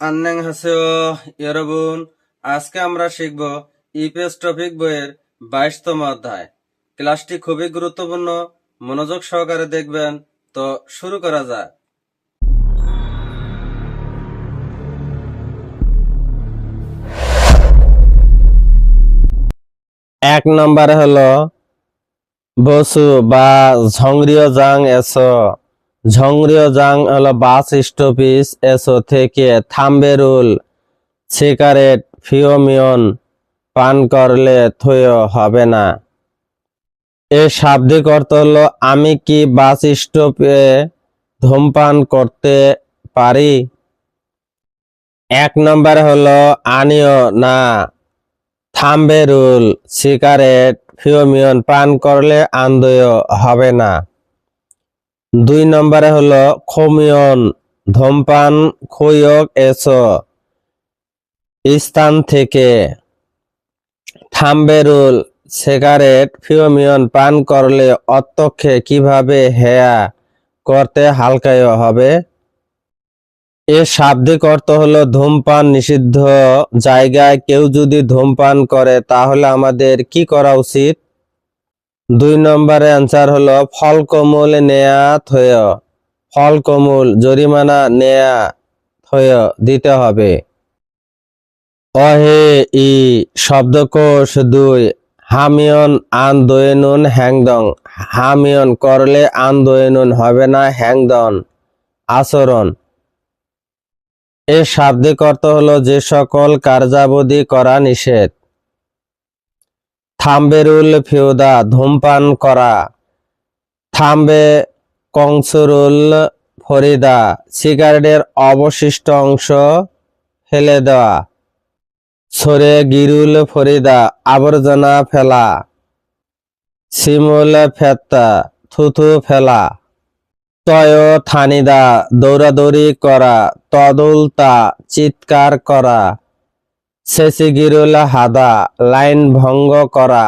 আন্নাং হাসেও ইয়রবুন আজকে আমরা শিখব ইপিএস টপিক বইয়ের বাইশতম অধ্যায়। ক্লাসটি খুবই গুরুত্বপূর্ণ, মনোযোগ সহকারে দেখবেন, তো শুরু করা যাক। এক নম্বরে হলো, বসু বা ঝংরিয় জাং এসো। ঝংরিয় জাং হলো বাস স্টপিস, এসো থেকে থাম্বেরুল, সিগারেট, ফিওমিয়ন, পান করলে থয় হবে না। এর শাব্দিক অর্থ হলো, আমি কি বাস স্টপে ধূমপান করতে পারি? এক নম্বর হলো, আনিও না। থাম্বেরুল, সিগারেট, ফিওমিয়ন পান করলে আন্দয় হবে না। দুই নম্বরে হলো খমিয়ন ধূমপান খৈয়ক এসো, স্থান থেকে। থাম্বেরুল, সিগারেট, ফিওমিয়ন, পান করলে অত্যক্ষে কীভাবে হেয়া করতে হালকায় হবে? এর শাব্দিক অর্থ হলো ধূমপান নিষিদ্ধ জায়গায় কেউ যদি ধূমপান করে তাহলে আমাদের কি করা উচিত? দুই নম্বরে অ্যান্সার হলো, ফলকমূল নেয়া থয় ফলকমূল, জরিমানা নেয়া থয় দিতে হবে। অহে ই, শব্দকোষ দুই, হামিয়ন আন দোয়েনুন হ্যাংদং। হামিয়ন করলে আন দোয়েনুন হবে না হ্যাংদন। আচরণ। এর শাব্দিক অর্থ হলো, যে সকল কার্যাবধি করা নিষেধ। থাম্বেরুল ফিউদা, ধূমপান করা। থাম্বে কংসুরুল ফরিদা, সিগারেটের অবশিষ্ট অংশ ফেলে দেওয়া। সরে গিরুল ফরিদা, আবর্জনা ফেলা। শিমুল ফেত্তা, থুথু ফেলা। তয় থানিদা, দৌড়াদৌড়ি করা তদুলতা চিৎকার করা। শেষিগিরুল হাদা লাইন ভঙ্গ করা।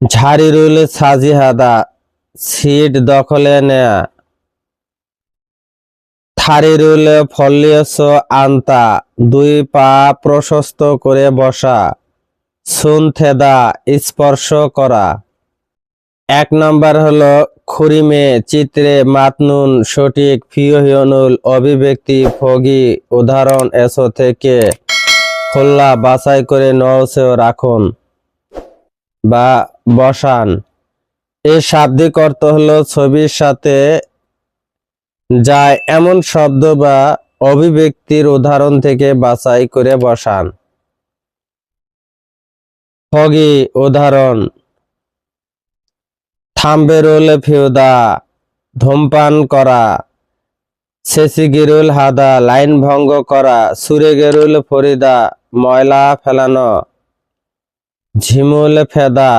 ঝাড়িরুল সাজিহাদা, সিট দখলে নেয়া। থারিরুল ফলিয়স আন্তা, দুই পা প্রশস্ত করে বসা। সুনথেদা স্পর্শ করা। এক নম্বর হলো খুরিমে চিত্রে মাতনুন, সঠিক ফিওহিয়নুল অভিব্যক্তি ফগি, উদাহরণ এসো থেকে খোল্লা বাছাই করে নৌসেও রাখুন। বা বসান। এর শাব্দিক অর্থ হলো ছবির সাথে যায় এমন শব্দ বা অভিব্যক্তির উদাহরণ থেকে বাছাই করে বসান। ফগি, উদাহরণ। থাম্বেরুল ফিউদা, ধূমপান করা শেষিগিরুল হাদা, লাইন ভঙ্গ করা, সুরেগেরুল ফরিদা, ময়লা ফেলানো, ঝিমুল ফেদা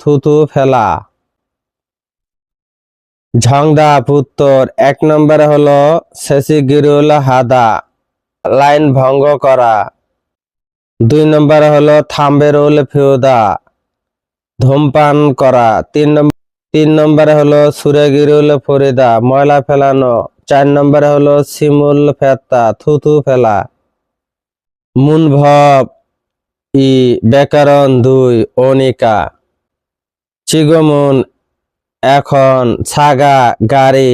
থুতু ফেলা। ঝংদা পুত্তর, এক নম্বরে হলো শেষিগিরুল হাদা, লাইন ভঙ্গ করা। দুই নম্বর হলো থাম্বেরুল ফিউদা, ধূমপান করা। তিন নম্বর তিন নম্বরে হলো সুরেগিরুল ফরিদা, ময়লা ফেলানো। চার নম্বরে হলো শিমুল ফেত্তা, থুথু ফেলা। মুনভব, ই, ব্যাকরণ দুই, অনিকা। চিগমুন, এখন, ছাগা, গাড়ি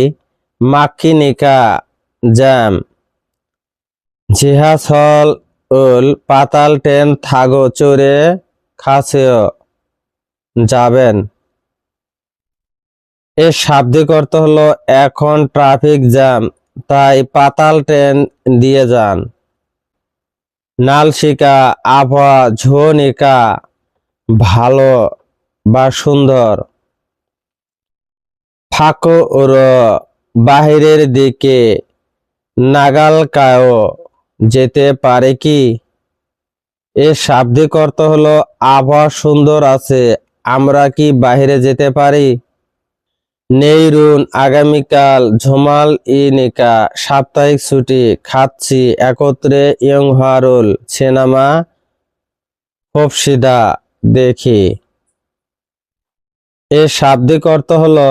মাক্ষিনিকা জ্যাম। জিহাসল উল, পাতাল ট্রেন থাগো চড়ে খাসেও, যাবেন। এর শাব্দিক অর্থ হলো, এখন ট্রাফিক জ্যাম তাই পাতাল ট্রেন দিয়ে যান। নালশিকা আবহাওয়া ঝোনিকা, ভালো বা সুন্দর। ফাঁকো ওর বাহিরের দিকে নাগালকায়ও যেতে পারে কি? এর শাব্দিক অর্থ হলো, আবহাওয়া সুন্দর আছে, আমরা কি বাইরে যেতে পারি? নেইরুন, আগামীকাল ঝুমাল ইনিকা সাপ্তাহিক ছুটি, খাচ্ছি, একত্রে ইয়ংহারুল সিনেমা ফফসিদা দেখি। এর শাব্দিক অর্থ হলো,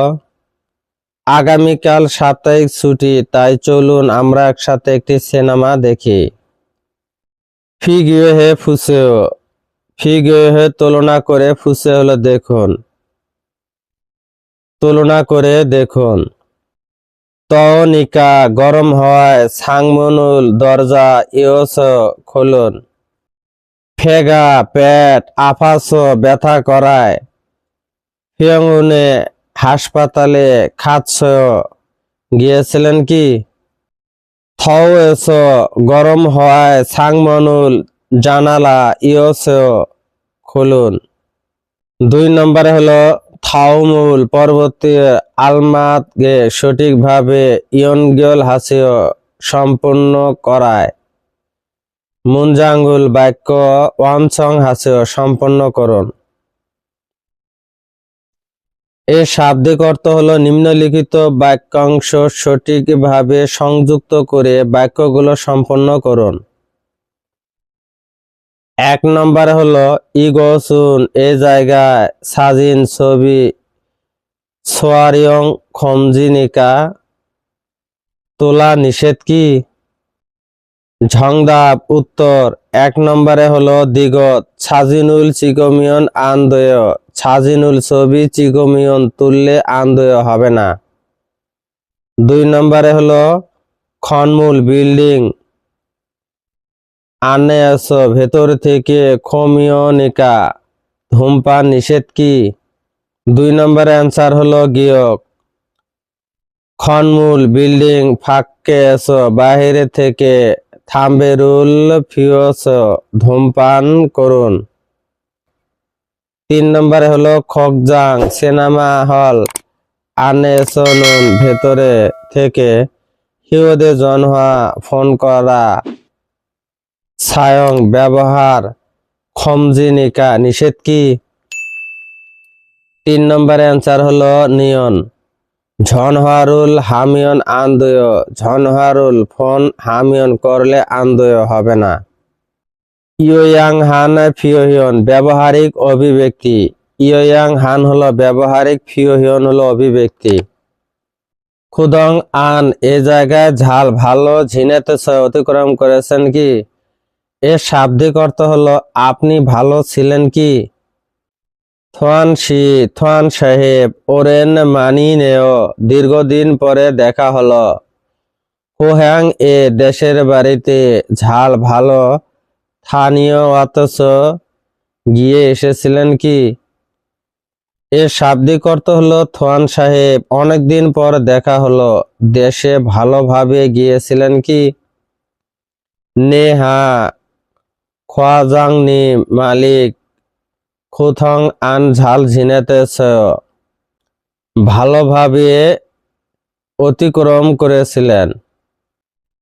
আগামীকাল সাপ্তাহিক ছুটি, তাই চলুন আমরা একসাথে একটি সিনেমা দেখি। ফিগিয়ে হে ফুসেও ফিগিয়ে হে তুলনা করে ফুসে হলো দেখুন। তুলনা করে দেখুন। তনিকা গরম হওয়ায় সাংমনুল দরজা ইয়স খুলুন। ফেগা পেট আফাস ব্যথা করায়। ফিয়ংউনে হাসপাতালে খাচ্ছ গিয়েছিলেন কি? থও এসো গরম হওয়ায় সাংমনুল জানালা ইয়স খুলুন। দুই নম্বরে হলো থাউমুল পরবর্তী আলমাত গে সঠিকভাবে ইয়নগিয়ল হাসিও সম্পূর্ণ করায়। মুঞ্জাঙ্গুল বাক্য ওয়ানসং হাসিও সম্পন্ন করুন। এর শাব্দিক অর্থ হলো নিম্নলিখিত বাক্যাংশ সঠিকভাবে সংযুক্ত করে বাক্যগুলো সম্পন্ন করুন। এক নম্বরে হলো ইগোসুন এ জায়গায় সাজিন ছবি, সোয়ারিয়ং খমজিনিকা, তোলা নিষেধ কি? ঝংদাপ উত্তর, এক নম্বরে হলো দিগত ছাজিনুল চিগমিয়ন আন্দয় ছাজিনুল ছবি চিগমিয়ন তুললে আন্দয় হবে না। দুই নম্বরে হলো, খনমূল বিল্ডিং আনে আসো ভেতর থেকে খমিয়নিকা ধূমপান নিষেধ কি? দুই নম্বর অ্যান্সার হলো গিয়ক। খনমূল বিল্ডিং ফাঁককে এসো বাহিরে থেকে থাম্বেরুল ফিওস ধূমপান করুন। তিন নম্বরে হলো খকজাং সিনেমা হল, আনে নুন, ভেতরে থেকে হিওদে জনহা ফোন করা। সায়ং ব্যবহার, খমজিনিকা নিষেধ কি? তিন নম্বর অ্যান্সার হলো নিয়ন। ঝনহারুল হামিয়ন আন্দয়, ঝনহারুল ফোন হামিয়ন করলে আন্দয় হবে না। ইয়োয়াং হান ফিওহিয়ন ব্যবহারিক অভিব্যক্তি। ইয়োয়াং হান হলো ব্যবহারিক ফিওহিয়ন হলো অভিব্যক্তি। খুদং আন, এ জায়গায় ঝাল ভালো, ঝিনেতে অতিক্রম করেছেন কি? এর শাব্দিক অর্থ হলো, আপনি ভালো ছিলেন কি? থোয়ান শি, থোয়ান সাহেব, ওরেন মানি নেও। দীর্ঘদিন পরে দেখা হলো। হোহ্যাং এ দেশের বাড়িতে ঝাল ভালো, স্থানীয় অথচ গিয়ে এসেছিলেন কি? এর শাব্দিক অর্থ হলো, থোয়ান সাহেব, অনেকদিন পর দেখা হলো। দেশে ভালোভাবে গিয়েছিলেন কি? নেহা খোয়াজাংনি মালিক, খুথং আন ঝাল ঝিনেতেছ। ভালোভাবে অতিক্রম করেছিলেন।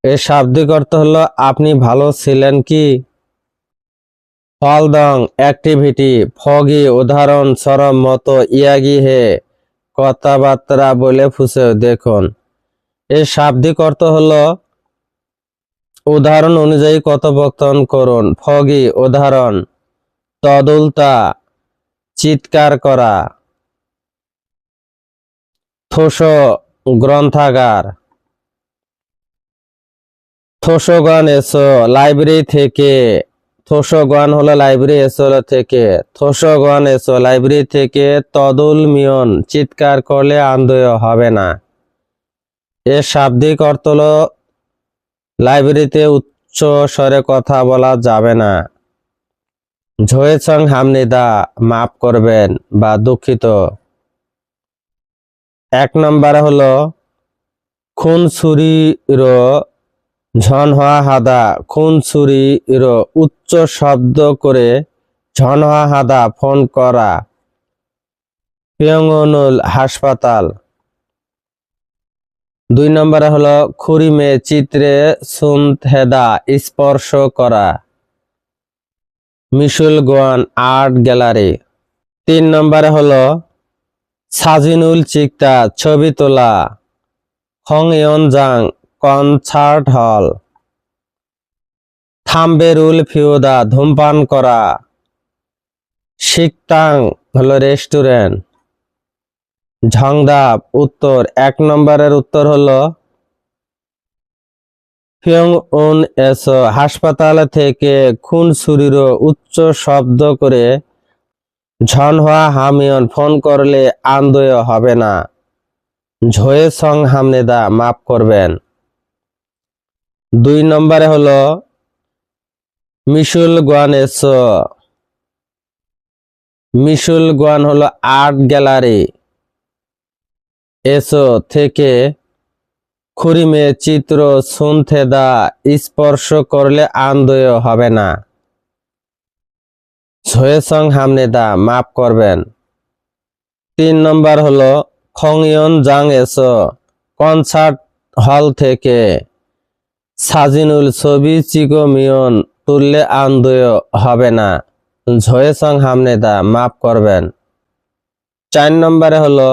এর শাব্দিক অর্থ হলো, আপনি ভালো ছিলেন কি? ফলদং অ্যাক্টিভিটি ফগি, উদাহরণ সরম মতো, ইয়াগি হে, কথাবার্তা বলে ফুসে, দেখুন। এর শাব্দিক অর্থ হলো উদাহরণ অনুযায়ী কথোপকথন করুন। ফগি, উদাহরণ। তদুলতা, চিৎকার করা। থোস, গ্রন্থাগার। থোসগান এসো, লাইব্রেরি থেকে। থোসগান হলো লাইব্রেরি, এসো থেকে। থোসগান এসো, লাইব্রেরি থেকে। তদুল মিয়ন, চিৎকার করলে আন্দোয় হবে না। এর শাব্দিক অর্থ হলো লাইব্রেরিতে উচ্চ স্বরে কথা বলা যাবে না। ঝয়েছং হামনিদা, মাফ করবেন বা দুঃখিত। এক নম্বর হলো খুন ছুরি রো ঝনহা হাদা খুন ছুরি রো উচ্চ শব্দ করে ঝনহা হাদা ফোন করা। পিয়ংনুল হাসপাতাল। দুই নম্বরে হলো খুরিমে চিত্রে সুনথেদা, স্পর্শ করা। মিশুল গোয়ান আর্ট গ্যালারি। তিন নম্বরে হলো সাজিনুল চিকতা ছবি তোলা। হং জাং, কনসার্ট হল। থাম্বেরুল ফিউদা ধূমপান করা। শিকটাং হলো রেস্টুরেন্ট। ঝংদাপ উত্তর, এক নম্বরের উত্তর হলো উন এসো হাসপাতাল থেকে খুন ছুরির উচ্চ শব্দ করে ঝনহোয়া হামিয়ন ফোন করলে আন্দোয় হবে না। ঝয়ে সং হামনেদা, মাফ করবেন। দুই নম্বরে হলো মিশুল গোয়ান এসো, মিশুল গোয়ান হলো আর্ট গ্যালারি। এসো থেকে খুরিমে চিত্র শুনতে সুনথেদা স্পর্শ করলে আন্দোয় হবে না। ঝোয়েসং হামনে দা, মাফ করবেন। তিন নম্বর হলো খংয়ন জাং এসো, কনসার্ট হল থেকে সাজিনুল ছবি চিকো মিয়ন তুললে আন্দোয় হবে না। ঝয়েসং হামনেদা মাফ করবেন। চার নম্বরে হলো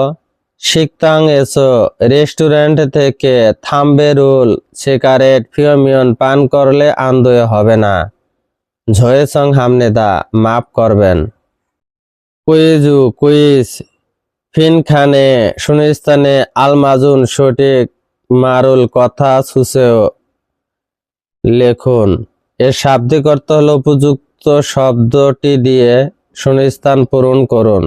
শিকতাং এসো। রেস্টুরেন্ট থেকে থাম্বে রুল। সিগারেট ফিওমিয়ন পান করলে আন্দোয় হবে না। ঝয়েসং হামনেদা, মাফ করবেন। কুইজু, কুইজ। ফিনখানে, সুনিস্তানে আলমাজুন সঠিক মারুল কথা সুসেও লেখুন। এর শাব্দিক অর্থ হলো উপযুক্ত শব্দটি দিয়ে শূন্যস্থান পূরণ করুন।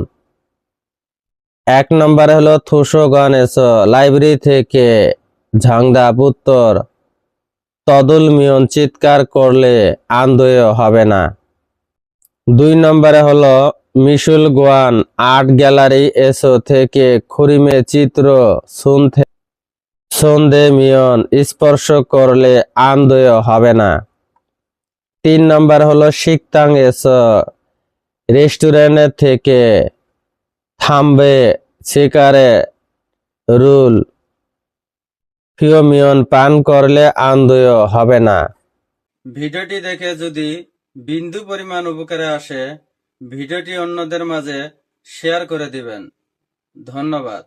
এক নম্বরে হলো থুসো গণেশ, লাইব্রেরি থেকে ঝাংদা উত্তর তদুল মিয়ন চিৎকার করলে আন্দোয় হবে না। দুই নম্বরে হলো মিশুল গোয়ান আর্ট গ্যালারি এসো থেকে খুরিমে চিত্র শুনতে, সন্ধে মিয়ন স্পর্শ করলে আন্দোয় হবে না। তিন নম্বর হলো শিকতাং এসো, রেস্টুরেন্ট থেকে থামবে শিকারে রুল। ফিওমিয়ন পান করলে আন্দোয় হবে না। ভিডিওটি দেখে যদি বিন্দু পরিমাণ উপকারে আসে, ভিডিওটি অন্যদের মাঝে শেয়ার করে দিবেন। ধন্যবাদ।